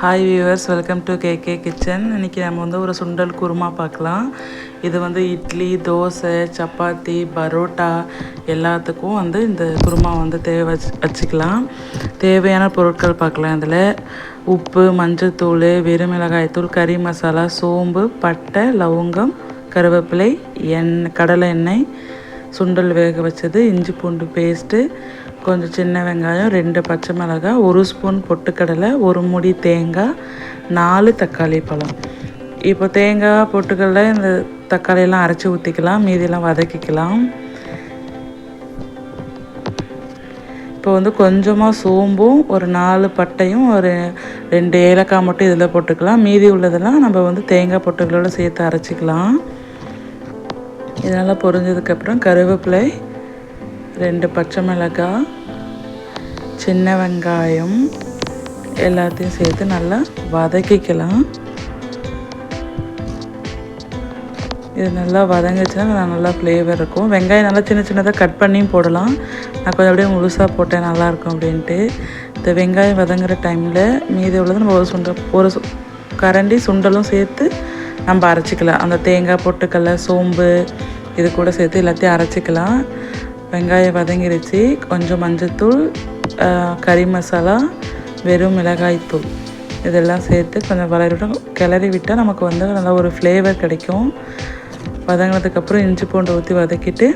Hi viewers welcome to K K kitchen இன்றைக்கி நம்ம வந்து ஒரு சுண்டல் குருமா பார்க்கலாம். இது வந்து இட்லி தோசை சப்பாத்தி பரோட்டா எல்லாத்துக்கும் வந்து இந்த குருமா வந்து தேவை வச்சு வச்சுக்கலாம். தேவையான பொருட்கள் பார்க்கலாம் இதில். உப்பு மஞ்சள் தூள் வெறுமிளகாய்த்தூள் கறி மசாலா சோம்பு பட்டை லவங்கம் கருவேப்பிலை எண்ணெய் கடலை எண்ணெய் சுண்டல் வேக வச்சது இஞ்சி பூண்டு பேஸ்ட்டு கொஞ்சம் சின்ன வெங்காயம் ரெண்டு பச்சை மிளகாய் ஒரு ஸ்பூன் பொட்டுக்கடலை ஒரு முடி தேங்காய் நாலு தக்காளி பழம். இப்போ தேங்காய் பொட்டுக்கடலை இந்த தக்காளியெல்லாம் அரைச்சி ஊற்றிக்கலாம் மீதியெல்லாம் வதக்கிக்கலாம். இப்போ வந்து கொஞ்சமாக சோம்பும் ஒரு நாலு பட்டையும் ஒரு ரெண்டு ஏலக்காய் மட்டும் இதில் போட்டுக்கலாம். மீதி உள்ளதெல்லாம் நம்ம வந்து தேங்காய் பொட்டுகளோடு சேர்த்து அரைச்சிக்கலாம். இதனால் பொரிஞ்சதுக்கப்புறம் கருவேப்பிலை ரெண்டு பச்சை மிளகாய் சின்ன வெங்காயம் எல்லாத்தையும் சேர்த்து நல்லா வதக்கிக்கலாம். இது நல்லா வதங்கிச்சுன்னா நல்லா ஃப்ளேவர் இருக்கும். வெங்காயம் நல்லா சின்ன சின்னதாக கட் பண்ணியும் போடலாம். நான் கொஞ்சம் அப்படியே முழுசாக போட்டேன் நல்லாயிருக்கும் அப்படின்ட்டு. இந்த வெங்காயம் வதங்குற டைமில் மீதி உள்ளது நம்ம ஒரு சுண்டல் ஒரு சு கரண்டி சுண்டலும் சேர்த்து நம்ம அரைச்சிக்கலாம். அந்த தேங்காய் பொட்டுக்கடலை சோம்பு இது கூட சேர்த்து எல்லாத்தையும் அரைச்சிக்கலாம். வெங்காயம் வதங்கிடுச்சு கொஞ்சம் மஞ்சத்தூள் கறி மசாலா வெறும் மிளகாய்த்தூள் இதெல்லாம் சேர்த்து கொஞ்சம் வளரி கிளறி விட்டால் நமக்கு வந்து நல்லா ஒரு ஃப்ளேவர் கிடைக்கும். வதங்கினதுக்கப்புறம் இஞ்சி பூண்டு ஊற்றி வதக்கிட்டு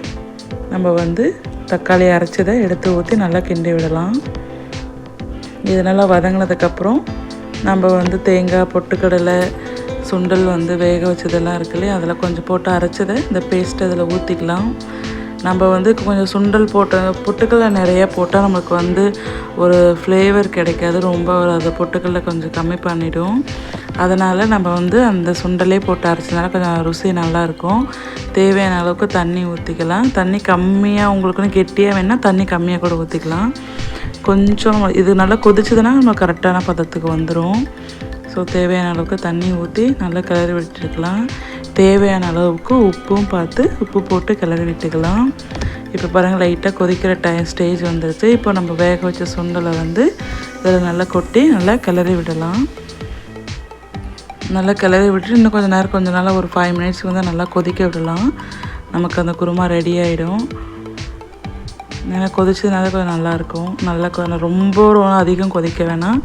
நம்ம வந்து தக்காளி அரைச்சதை எடுத்து ஊற்றி நல்லா கிண்டி விடலாம். இது நல்லா வதங்கினதுக்கப்புறம் நம்ம வந்து தேங்காய் பொட்டுக்கடலை சுண்டல் வந்து வேக வச்சதெல்லாம் இருக்கு இல்லையா? அதில் கொஞ்சம் போட்டு அரைச்சதை இந்த பேஸ்ட் அதில் ஊற்றிக்கலாம் நம்ம வந்து கொஞ்சம் சுண்டல் போட்ட பொட்டுக்கல்ல நிறைய போட்டால் நமக்கு வந்து ஒரு ஃப்ளேவர் கிடைக்காது. ரொம்ப அதை பொட்டுக்கல்ல கொஞ்சம் கம்மி பண்ணிவிடும் அதனால் நம்ம வந்து அந்த சுண்டலே போட்டு அரைச்சதுனால கொஞ்சம் ருசி நல்லாயிருக்கும். தேவையான அளவுக்கு தண்ணி ஊற்றிக்கலாம் தண்ணி கம்மியாக உங்களுக்குன்னு கெட்டியாக வேணால் தண்ணி கம்மியாக கூட ஊற்றிக்கலாம் கொஞ்சம் இது நல்லா கொதிச்சதுன்னா நம்ம கரெக்டான பதத்துக்கு வந்துடும் ஸோ தேவையான அளவுக்கு தண்ணி ஊற்றி நல்லா கிளறி விட்டுருக்கலாம் தேவையான அளவுக்கு உப்பும் பார்த்து உப்பு போட்டு கிளறி விட்டுக்கலாம். இப்போ பாருங்கள் லைட்டாக கொதிக்கிற டைம் ஸ்டேஜ் வந்துருச்சு. இப்போ நம்ம வேக வச்ச சுண்டலை வந்து இதில் நல்லா கொட்டி நல்லா கிளறி விடலாம். நல்லா கிளறி விட்டுட்டு இன்னும் கொஞ்சம் நேரம் கொஞ்சம் நாளாக ஒரு ஃபைவ் மினிட்ஸ் வந்து நல்லா கொதிக்க விடலாம். நமக்கு அந்த குருமா ரெடி ஆகிடும் ஏன்னா கொதிச்சதுனால கொஞ்சம் நல்லாயிருக்கும் நல்லா கொஞ்சம் ரொம்ப அதிகம் கொதிக்க வேணாம்.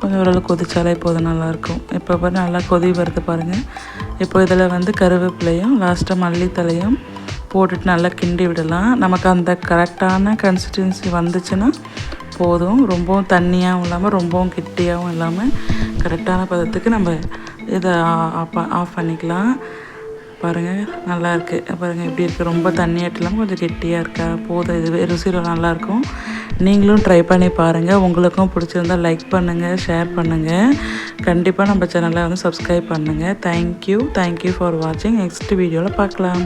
கொஞ்சம் ஓரளவு கொதிச்சாலே போதும் நல்லாயிருக்கும். இப்போ பாருங்கள் நல்லா கொதி வருது பாருங்கள் இப்போ இதில் வந்து கருவேப்பிலையும் லாஸ்ட்டாக மல்லித்தலையும் போட்டுட்டு நல்லா கிண்டி விடலாம். நமக்கு அந்த கரெக்டான கன்சிஸ்டன்சி வந்துச்சுன்னா போதும். ரொம்பவும் தண்ணியாகவும் இல்லாமல் ரொம்பவும் கிட்டியாகவும் இல்லாமல் கரெக்டான பதத்துக்கு நம்ம இதை ஆஃப் பண்ணிக்கலாம். பாருங்கள் நல்லா இருக்குது பாருங்கள் எப்படி இருக்குது ரொம்ப தண்ணியாட்டில்லாமல் கொஞ்சம் கெட்டியாக இருக்கா? போதும். இது ருசியில் நல்லாயிருக்கும். நீங்களும் ட்ரை பண்ணி பாருங்கள் உங்களுக்கும் பிடிச்சிருந்தால் லைக் பண்ணுங்கள் ஷேர் பண்ணுங்கள் கண்டிப்பாக நம்ம சேனலை வந்து சப்ஸ்கிரைப் பண்ணுங்கள் thank you thank you for வாட்சிங் நெக்ஸ்ட் வீடியோவில் பார்க்கலாம்.